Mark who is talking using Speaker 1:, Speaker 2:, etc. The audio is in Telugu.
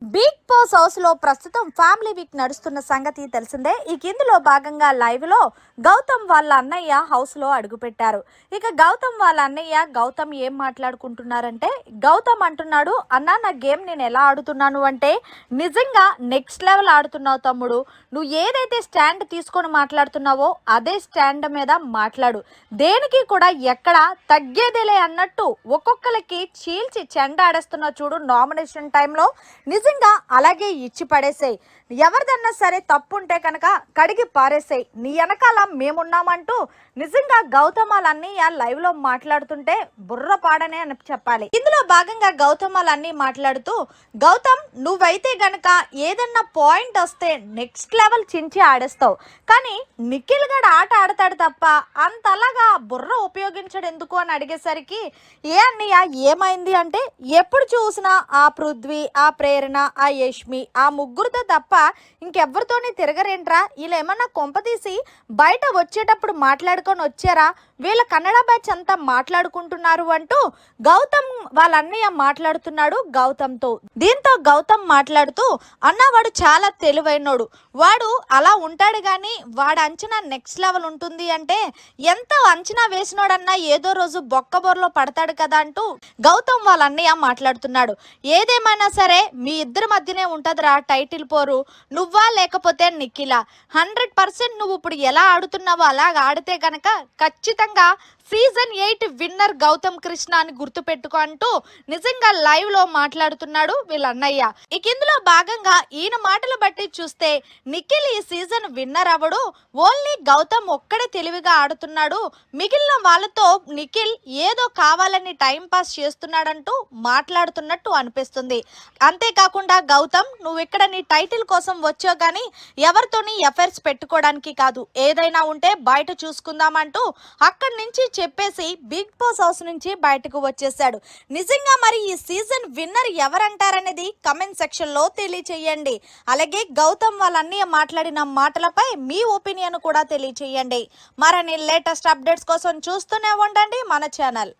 Speaker 1: Big బిగ్ బాస్ హౌస్లో ప్రస్తుతం ఫ్యామిలీ వీక్ నడుస్తున్న సంగతి తెలిసిందే. ఇక ఇందులో భాగంగా లైవ్లో గౌతమ్ వాళ్ళ అన్నయ్య హౌస్లో అడుగుపెట్టారు. ఇక గౌతమ్ వాళ్ళ అన్నయ్య గౌతమ్ ఏం మాట్లాడుకుంటున్నారంటే గౌతమ్ అంటున్నాడు అన్న నా గేమ్ నేను ఎలా ఆడుతున్నాను అంటే నిజంగా నెక్స్ట్ లెవెల్ ఆడుతున్నావు తమ్ముడు. నువ్వు ఏదైతే స్టాండ్ తీసుకొని మాట్లాడుతున్నావో అదే స్టాండ్ మీద మాట్లాడు. దేనికి కూడా ఎక్కడ తగ్గేదేలే అన్నట్టు ఒక్కొక్కరికి చీల్చి చెండ ఆడేస్తున్నావు చూడు నామినేషన్ టైంలో నిజంగా అలా అలాగే ఇచ్చి పడేసాయి. ఎవరిదన్నా సరే తప్పు ఉంటే కనుక కడిగి పారేసాయి. నీ వెనకాల మేమున్నామంటూ నిజంగా గౌతమాలన్నీ ఆ లైవ్లో మాట్లాడుతుంటే బుర్ర పాడనే అని చెప్పాలి. ఇందులో భాగంగా గౌతమాలన్నీ మాట్లాడుతూ గౌతమ్ నువ్వైతే గనక ఏదన్నా పాయింట్ వస్తే నెక్స్ట్ లెవెల్ చించి ఆడేస్తావు. కానీ నిఖిల్ గడ ఆట ఆడతాడు తప్ప అంతలాగా బుర్ర ఉపయోగించడు ఎందుకు? అని అడిగేసరికి ఏ అన్నయ్య ఏమైంది? అంటే ఎప్పుడు చూసినా ఆ పృథ్వీ ఆ ప్రేరణ ఆ లక్ష్మి. ఆ ముగ్గురితో తప్ప ఇంకెవ్వరితోని తిరగరేంట్రా? ఇలా ఏమన్నా కొంపతీసి బయట వచ్చేటప్పుడు మాట్లాడుకొని వచ్చారా? వీళ్ళ కన్నడ బ్యాచ్ అంతా మాట్లాడుకుంటున్నారు అంటూ గౌతమ్ వాళ్ళ అన్నయ్య మాట్లాడుతున్నాడు గౌతమ్తో. దీంతో గౌతమ్ మాట్లాడుతూ అన్న వాడు చాలా తెలివైనోడు. వాడు అలా ఉంటాడు కానీ వాడు అంచనా నెక్స్ట్ లెవెల్ ఉంటుంది అంటే ఎంత అంచనా వేసినోడన్నా ఏదో రోజు బొక్కబోర్లో పడతాడు కదా అంటూ గౌతమ్ వాళ్ళ అన్నయ్య మాట్లాడుతున్నాడు. ఏదేమైనా సరే మీ ఇద్దరి మధ్యనే ఉంటుందిరా టైటిల్ పోరు. నువ్వా లేకపోతే నిఖిల? హండ్రెడ్ పర్సెంట్ నువ్వు ఇప్పుడు ఎలా ఆడుతున్నావో అలాగ ఆడితే గనక ఖచ్చితంగా season eight winner Gautam Krishna అని గుర్తుపెట్టుకో అంటూ నిజంగా లైవ్లో మాట్లాడుతున్నాడు వీళ్ళ అన్నయ్య ఇక ఇందులో భాగంగా ఈయన మాటలు బట్టి చూస్తే నిఖిల్ ఈ సీజన్ విన్నర్ అవడు ఓన్లీ గౌతమ్ ఒక్కడే తెలివిగా ఆడుతున్నాడు. మిగిలిన వాళ్ళతో నిఖిల్ ఏదో కావాలని టైం పాస్ చేస్తున్నాడంటూ మాట్లాడుతున్నట్టు అనిపిస్తుంది. అంతేకాకుండా గౌతమ్ నువ్వు ఇక్కడ నీ టైటిల్ కోసం వచ్చావు కానీ ఎవరితోని ఎఫైర్స్ పెట్టుకోవడానికి కాదు. ఏదైనా ఉంటే బయట చూసుకుందామంటూ అక్కడి నుంచి చెప్పేసి బిగ్ బాస్ హౌస్ నుంచి బయటకు వచ్చేసాడు నిజంగా మరి ఈ సీజన్ విన్నర్ ఎవరంటారనేది కమెంట్ సెక్షన్లో తెలియచేయండి. అలాగే గౌతమ్ వాళ్ళ అన్నయ్య మాట్లాడిన మాటలపై మీ ఒపీనియన్ కూడా తెలియచేయండి. మరిన్ని లేటెస్ట్ అప్డేట్స్ కోసం చూస్తూనే ఉండండి మన ఛానల్.